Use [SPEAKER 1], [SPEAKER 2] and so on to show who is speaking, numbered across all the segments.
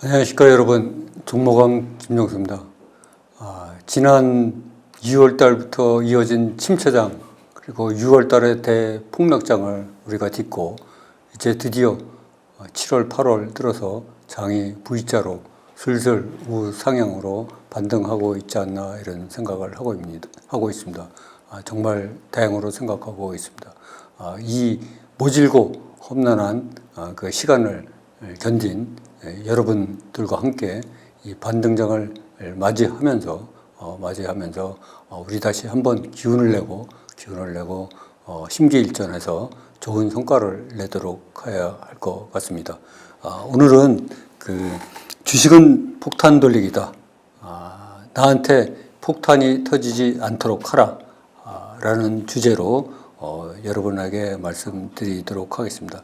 [SPEAKER 1] 안녕하십니까 여러분 종목왕 김영수입니다. 아, 지난 2월 달부터 이어진 침체장 그리고 6월 달의 대폭락장을 우리가 딛고 이제 드디어 7월 8월 들어서 장이 V자로 슬슬 우상향으로 반등하고 있지 않나 이런 생각을 하고 있습니다. 하고 있습니다. 아, 정말 다행으로 생각하고 있습니다. 아, 이 모질고 험난한 아, 그 시간을 견딘 예, 여러분들과 함께 이 반등장을 맞이하면서 어, 맞이하면서 어, 우리 다시 한번 기운을 내고 기운을 내고 어, 심기일전해서 좋은 성과를 내도록 해야 할 것 같습니다. 아, 오늘은 그 주식은 폭탄 돌리기다. 아, 나한테 폭탄이 터지지 않도록 하라. 아, 라는 주제로 어, 여러분에게 말씀드리도록 하겠습니다.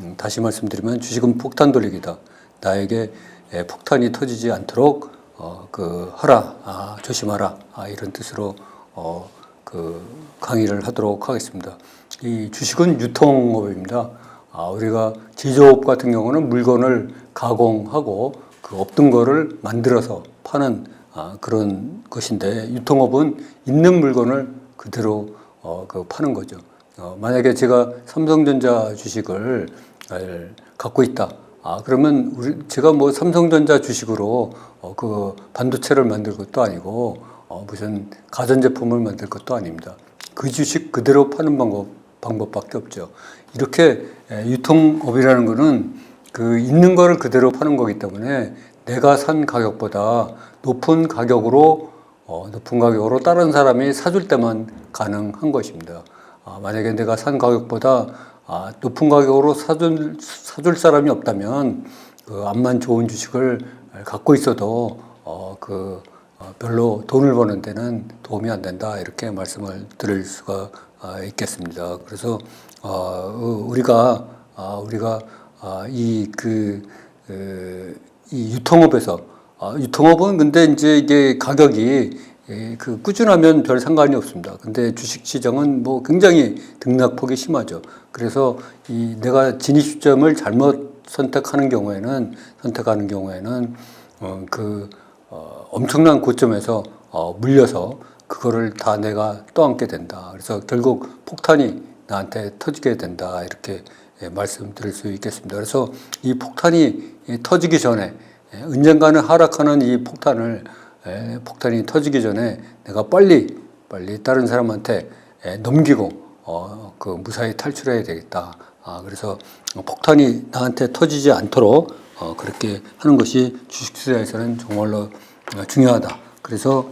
[SPEAKER 1] 음, 다시 말씀드리면 주식은 폭탄 돌리기다. 나에게 에, 폭탄이 터지지 않도록 어, 그 하라, 아, 조심하라 아, 이런 뜻으로 어, 그 강의를 하도록 하겠습니다. 이 주식은 유통업입니다. 아, 우리가 제조업 같은 경우는 물건을 가공하고 그 없던 거를 만들어서 파는 아, 그런 것인데 유통업은 있는 물건을 그대로 어, 그 파는 거죠. 어, 만약에 제가 삼성전자 주식을 을 갖고 있다. 아, 그러면 우리 제가 뭐 삼성전자 주식으로 어, 그 반도체를 만들 것도 아니고 어, 무슨 가전제품을 만들 것도 아닙니다. 그 주식 그대로 파는 방법 방법밖에 없죠. 이렇게 에, 유통업이라는 거는 그 있는 거를 그대로 파는 거기 때문에 내가 산 가격보다 높은 가격으로 어, 높은 가격으로 다른 사람이 사줄 때만 가능한 것입니다. 아, 만약에 내가 산 가격보다 아, 높은 가격으로 사줄, 사줄 사람이 없다면 그 암만 좋은 주식을 갖고 있어도 어, 그 어, 별로 돈을 버는 데는 도움이 안 된다 이렇게 말씀을 드릴 수가 아, 있겠습니다. 그래서 어, 우리가 아, 우리가 아, 이그 그, 이 유통업에서 아, 유통업은 근데 이제 이게 가격이 예, 그 꾸준하면 별 상관이 없습니다. 근데 주식 시장은 뭐 굉장히 등락폭이 심하죠. 그래서 이 내가 진입 시점을 잘못 선택하는 경우에는 선택하는 경우에는 어, 그 어, 엄청난 고점에서 어, 물려서 그거를 다 내가 떠안게 된다. 그래서 결국 폭탄이 나한테 터지게 된다. 이렇게 예, 말씀드릴 수 있겠습니다. 그래서 이 폭탄이 예, 터지기 전에 예, 언젠가는 하락하는 이 폭탄을 예, 폭탄이 터지기 전에 내가 빨리 빨리 다른 사람한테 예, 넘기고 어, 그 무사히 탈출해야 되겠다. 아, 그래서 폭탄이 나한테 터지지 않도록 어, 그렇게 하는 것이 주식 투자에서는 정말로 어, 중요하다. 그래서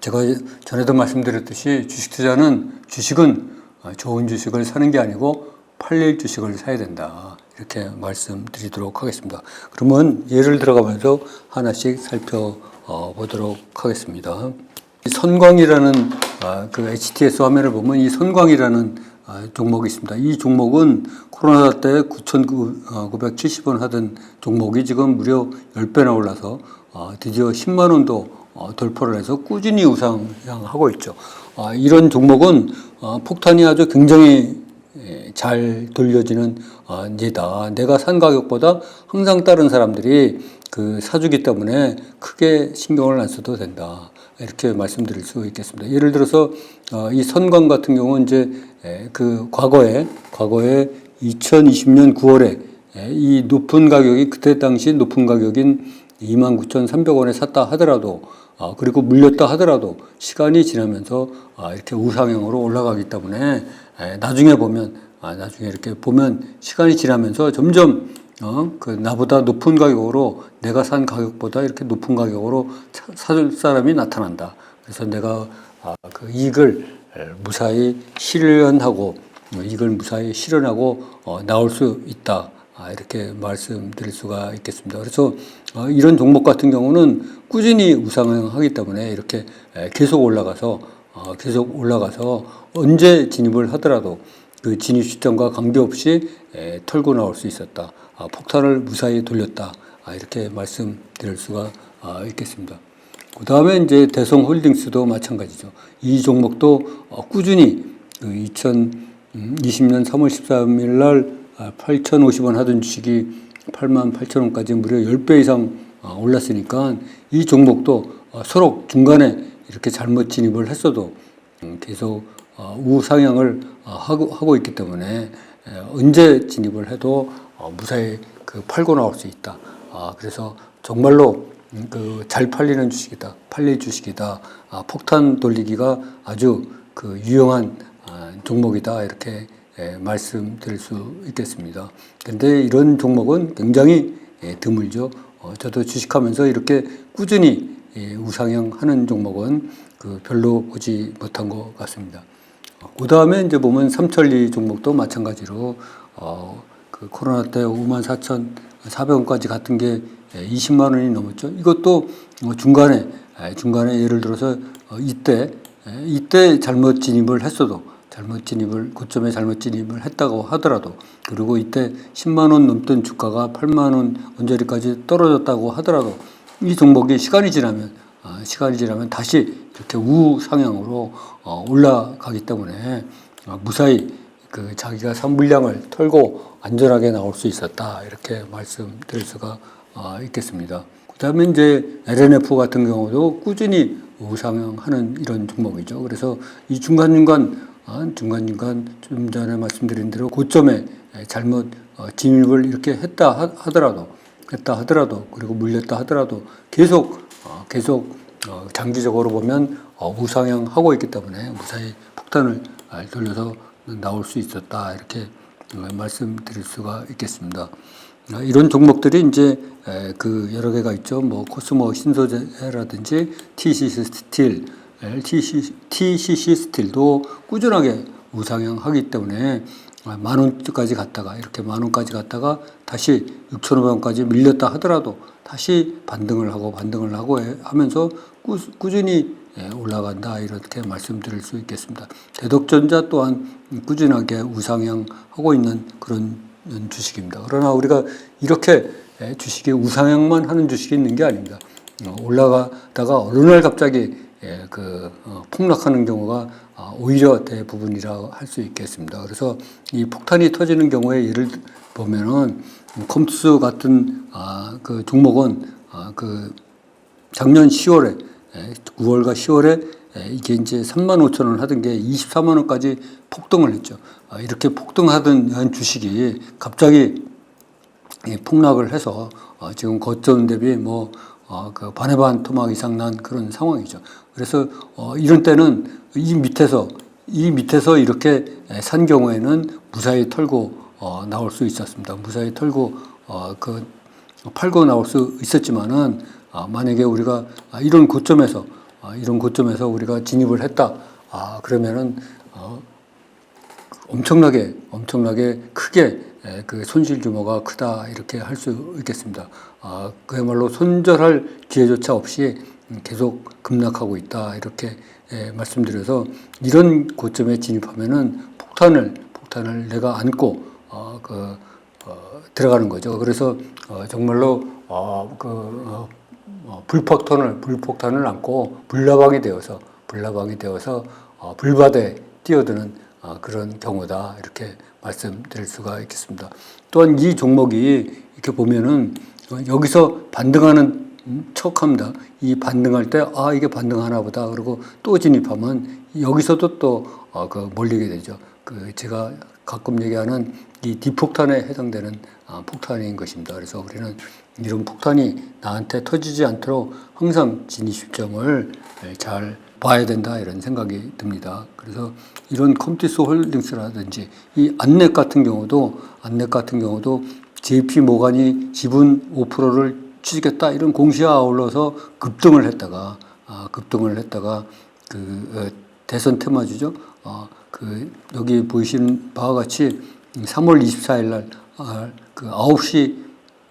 [SPEAKER 1] 제가 전에도 말씀드렸듯이 주식 투자는 주식은 어, 좋은 주식을 사는 게 아니고 팔릴 주식을 사야 된다. 이렇게 말씀드리도록 하겠습니다. 그러면 예를 들어가면서 하나씩 살펴 보도록 하겠습니다. 이 선광이라는 아, 그 HTS 화면을 보면 이 선광이라는 아, 종목이 있습니다. 이 종목은 코로나 때 9,970원 하던 종목이 지금 무려 10배나 올라서 아, 드디어 10만 원도 어, 돌파를 해서 꾸준히 우상향하고 있죠. 이런 종목은 어, 폭탄이 아주 굉장히 예, 잘 돌려지는 어, 예다. 내가 산 가격보다 항상 다른 사람들이 그 사주기 때문에 크게 신경을 안 써도 된다. 이렇게 말씀드릴 수 있겠습니다. 예를 들어서 어, 이 선광 같은 경우는 이제 예, 그 과거에 과거에 2020년 9월에 예, 이 높은 가격이 그때 당시 높은 가격인 29,300원에 샀다 하더라도 아, 그리고 물렸다 하더라도 시간이 지나면서 아, 이렇게 우상향으로 올라가기 때문에 에, 나중에 보면 아, 나중에 이렇게 보면 시간이 지나면서 점점 어, 그 나보다 높은 가격으로 내가 산 가격보다 이렇게 높은 가격으로 사- 사줄 사람이 나타난다. 그래서 내가 아, 그 이익을 에, 무사히 실현하고 어, 이익을 무사히 실현하고 어, 나올 수 있다. 아, 이렇게 말씀드릴 수가 있겠습니다. 그래서 어, 이런 종목 같은 경우는 꾸준히 우상향하기 때문에 이렇게 에, 계속 올라가서 어, 계속 올라가서 언제 진입을 하더라도 그 진입 시점과 관계없이 에, 털고 나올 수 있었다. 아, 폭탄을 무사히 돌렸다. 아, 이렇게 말씀드릴 수가 아, 있겠습니다. 그 다음에 이제 대성 홀딩스도 마찬가지죠. 이 종목도 어, 꾸준히 그 2020년 3월 13일 날 8,050원 하던 주식이 8만 8천 원까지 무려 10배 이상 어, 올랐으니까 이 종목도 어, 서로 중간에 이렇게 잘못 진입을 했어도 음, 계속 어, 우상향을 어, 하고, 하고 있기 때문에 에, 언제 진입을 해도 어, 무사히 그 팔고 나올 수 있다. 아, 그래서 정말로 음, 그잘 팔리는 주식이다. 팔릴 주식이다. 아, 폭탄 돌리기가 아주 그 유용한 아, 종목이다. 이렇게 예, 말씀드릴 수 있겠습니다. 근데 이런 종목은 굉장히 예, 드물죠. 어, 저도 주식하면서 이렇게 꾸준히 예, 우상향 하는 종목은 그 별로 보지 못한 것 같습니다. 그 다음에 이제 보면 삼천리 종목도 마찬가지로 어, 그 코로나 때 5만 4천 400원까지 갔던 게 20만 원이 넘었죠. 이것도 어, 중간에 에, 중간에 예를 들어서 어, 이때 에, 이때 잘못 진입을 했어도 잘못 진입을 고점에 잘못 진입을 했다고 하더라도 그리고 이때 10만 원 넘던 주가가 8만 원 언저리까지 떨어졌다고 하더라도 이 종목이 시간이 지나면 아, 시간이 지나면 다시 이렇게 우상향으로 어, 올라가기 때문에 아, 무사히 그 자기가 산 물량을 털고 안전하게 나올 수 있었다 이렇게 말씀드릴 수가 아, 있겠습니다. 그다음에 이제 LNF 같은 경우도 꾸준히 우상향하는 이런 종목이죠. 그래서 이 중간 중간 중간 중간 좀 전에 말씀드린 대로 고점에 잘못 어, 진입을 이렇게 했다 하- 하더라도 했다 하더라도 그리고 물렸다 하더라도 계속 어, 계속 어, 장기적으로 보면 어, 우상향하고 있기 때문에 무사히 폭탄을 아, 돌려서 나올 수 있었다 이렇게 어, 말씀드릴 수가 있겠습니다. 아, 이런 종목들이 이제 에, 그 여러 개가 있죠. 뭐 코스모 신소재라든지 TCC 스틸, TCC, 스틸도 꾸준하게 우상향하기 때문에 아, 만 원까지 갔다가 이렇게 만 원까지 갔다가 다시 6,500원까지 밀렸다 하더라도 다시 반등을 하고 반등을 하고 해- 하면서 꾸, 꾸준히 예, 올라간다 이렇게 말씀드릴 수 있겠습니다. 대덕전자 또한 꾸준하게 우상향하고 있는 그런 주식입니다. 그러나 우리가 이렇게 예, 주식이 우상향만 하는 주식이 있는 게 아닙니다. 어, 올라가다가 어느 날 갑자기 예, 그 어, 폭락하는 경우가 아, 오히려 대부분이라 할 수 있겠습니다. 그래서 이 폭탄이 터지는 경우에 예를 들- 보면은 컴투스 같은 아, 그 종목은 아, 그 작년 10월에 9월과 10월에 이게 이제 3만 5천 원 하던 게 24만 원까지 폭등을 했죠. 아, 이렇게 폭등하던 주식이 갑자기 이 폭락을 해서 어, 지금 거점 대비 뭐, 어, 그 반의 반 토막 이상 난 그런 상황이죠. 그래서 어, 이런 때는 이 밑에서 이 밑에서 이렇게 산 경우에는 무사히 털고 어, 나올 수 있었습니다. 무사히 털고 어, 그 팔고 나올 수 있었지만은 아, 만약에 우리가 아, 이런 고점에서 아, 이런 고점에서 우리가 진입을 했다. 아, 그러면은 어, 엄청나게 엄청나게 크게 에, 그 손실 규모가 크다 이렇게 할 수 있겠습니다. 아, 그야말로 손절할 기회조차 없이 음, 계속 급락하고 있다 이렇게 에, 말씀드려서 이런 고점에 진입하면은 폭탄을 폭탄을 내가 안고 어, 그 어, 들어가는 거죠. 그래서 어, 정말로 어, 그 어, 어, 불폭탄을 불폭탄을 안고 불나방이 되어서 불나방이 되어서 어, 불바다에 뛰어드는 어, 그런 경우다 이렇게 말씀드릴 수가 있겠습니다. 또한 이 종목이 이렇게 보면은 어, 여기서 반등하는 척합니다. 이 반등할 때 아 이게 반등하나 보다 그리고 또 진입하면 여기서도 또그 몰리게 되죠. 그 제가 가끔 얘기하는 이 디폭탄에 해당되는 아, 폭탄인 것입니다. 그래서 우리는 이런 폭탄이 나한테 터지지 않도록 항상 진입 시점을 잘 봐야 된다 이런 생각이 듭니다. 그래서 이런 컴티스 홀딩스라든지 이 안넷 같은 경우도 안넷 같은 경우도 JP 모간이 지분 5%를 취득했다 이런 공시에 아울러서 급등을 했다가 아, 급등을 했다가 그 어, 대선 테마주죠. 어, 그 여기 보이시는 바와 같이 3월 24일 날 아, 그 9시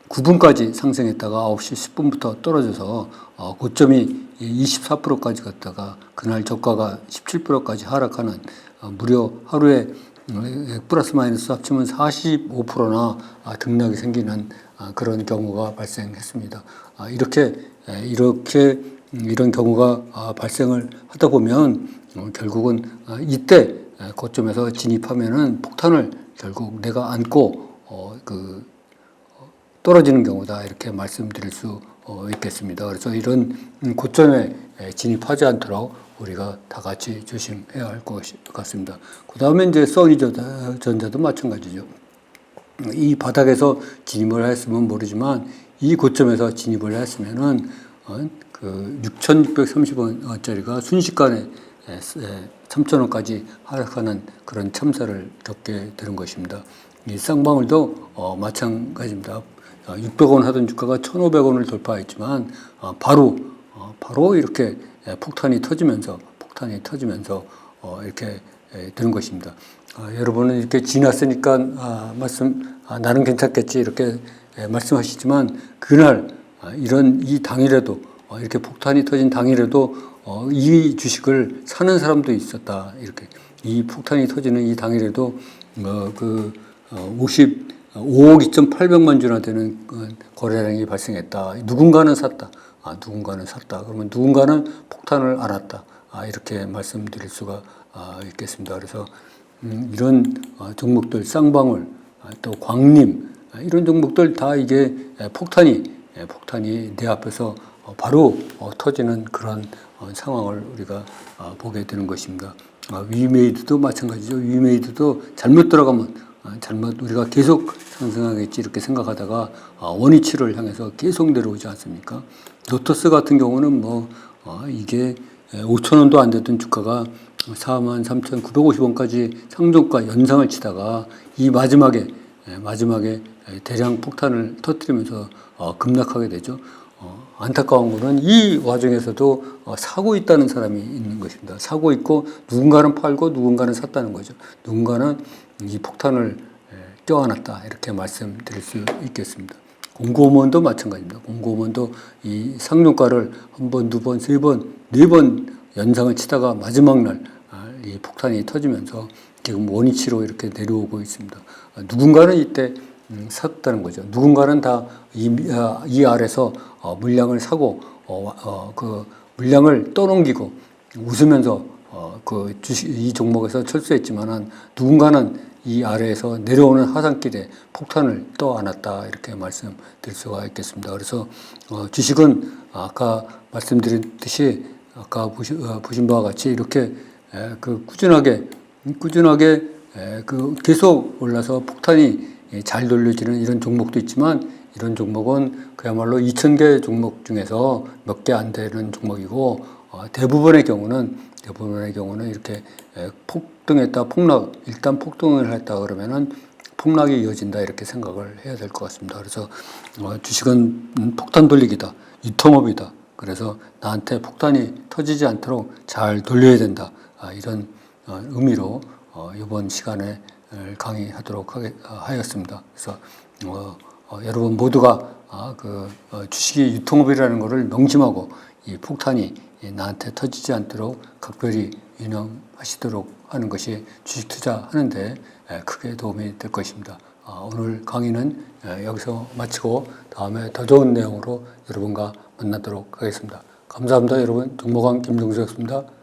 [SPEAKER 1] 9분까지 상승했다가 9시 10분부터 떨어져서 어, 고점이 24%까지 갔다가 그날 저가가 17%까지 하락하는 어, 무려 하루에 어, 플러스 마이너스 합치면 45%나 아, 등락이 생기는 아, 그런 경우가 발생했습니다. 아, 이렇게 에, 이렇게 음, 이런 경우가 아, 발생을 하다 보면 어, 결국은 아, 이때 에, 고점에서 진입하면은 폭탄을 결국 내가 안고 어, 그 떨어지는 경우다 이렇게 말씀드릴 수 어, 있겠습니다. 그래서 이런 음, 고점에 에, 진입하지 않도록 우리가 다 같이 조심해야 할 것 같습니다. 그 다음에 이제 써니전자도 마찬가지죠. 이 바닥에서 진입을 했으면 모르지만 이 고점에서 진입을 했으면은 어, 그 6,630원짜리가 순식간에 3,000원까지 하락하는 그런 참사를 겪게 되는 것입니다. 이 쌍방울도 어, 마찬가지입니다. 600원 하던 주가가 1,500원을 돌파했지만 어, 바로 어, 바로 이렇게 예, 폭탄이 터지면서 폭탄이 터지면서 어, 이렇게 예, 되는 것입니다. 아, 여러분은 이렇게 지났으니까 아, 말씀 아, 나는 괜찮겠지 이렇게 예, 말씀하시지만 그날 아, 이런 이 당일에도 어, 이렇게 폭탄이 터진 당일에도 어, 이 주식을 사는 사람도 있었다 이렇게 이 폭탄이 터지는 이 당일에도 뭐그 어, 50 5억 2,800만 주나 되는 그 거래량이 발생했다. 누군가는 샀다. 아, 누군가는 샀다. 그러면 누군가는 폭탄을 안았다. 아, 이렇게 말씀드릴 수가 아, 있겠습니다. 그래서 음, 이런 어, 종목들 쌍방울 아, 또 광림 아, 이런 종목들 다 이게 에, 폭탄이 에, 폭탄이 내 앞에서 어, 바로 어, 터지는 그런 어, 상황을 우리가 아, 보게 되는 것입니다. 아, 위메이드도 마찬가지죠. 위메이드도 잘못 들어가면 아, 잘못 우리가 계속 상승하겠지 이렇게 생각하다가 아, 원위치를 향해서 계속 내려오지 않습니까? 로터스 같은 경우는 뭐 아, 이게 5천 원도 안 되던 주가가 4만 3,950원까지 상종가 연상을 치다가 이 마지막에 예, 마지막에 대량 폭탄을 터뜨리면서 어, 급락하게 되죠. 어, 안타까운 거는 이 와중에서도 어, 사고 있다는 사람이 있는 것입니다. 사고 있고 누군가는 팔고 누군가는 샀다는 거죠. 누군가는 이 폭탄을 예, 껴안았다 이렇게 말씀드릴 수 있겠습니다. 공고원도 마찬가지입니다. 공고원도 이 상용가를 한 번, 두 번, 세 번, 네 번 연상을 치다가 마지막 날 이 폭탄이 터지면서 지금 원위치로 이렇게 내려오고 있습니다. 아, 누군가는 이때 음, 샀다는 거죠. 누군가는 다이 이 아래서 어, 물량을 사고 어, 어, 그 물량을 떠넘기고 웃으면서 어, 그 주식 이 종목에서 철수했지만은 누군가는 이 아래에서 내려오는 하산길에 폭탄을 떠 안았다 이렇게 말씀드릴 수가 있겠습니다. 그래서 어, 주식은 아까 말씀드렸듯이 아까 어, 보신 바와 같이 이렇게 에, 그 꾸준하게 꾸준하게 에, 그 계속 올라서 폭탄이 예, 잘 돌려지는 이런 종목도 있지만 이런 종목은 그야말로 2,000개 종목 중에서 몇 개 안 되는 종목이고 어, 대부분의 경우는 대부분의 경우는 이렇게 에, 폭등했다 폭락 일단 폭등을 했다 그러면은 폭락이 이어진다 이렇게 생각을 해야 될 것 같습니다. 그래서 어, 주식은 음, 폭탄 돌리기다 유통업이다. 그래서 나한테 폭탄이 터지지 않도록 잘 돌려야 된다. 아, 이런 어, 의미로 어, 이번 시간에 강의하도록 하였습니다. 그래서 여러분 모두가 아, 그 어, 주식이 유통업이라는 것을 명심하고 이 폭탄이 이 나한테 터지지 않도록 각별히 유념하시도록 하는 것이 주식 투자하는데 에, 크게 도움이 될 것입니다. 아, 오늘 강의는 에, 여기서 마치고 다음에 더 좋은 내용으로 여러분과 만나도록 하겠습니다. 감사합니다, 여러분. 정모강 김종수였습니다.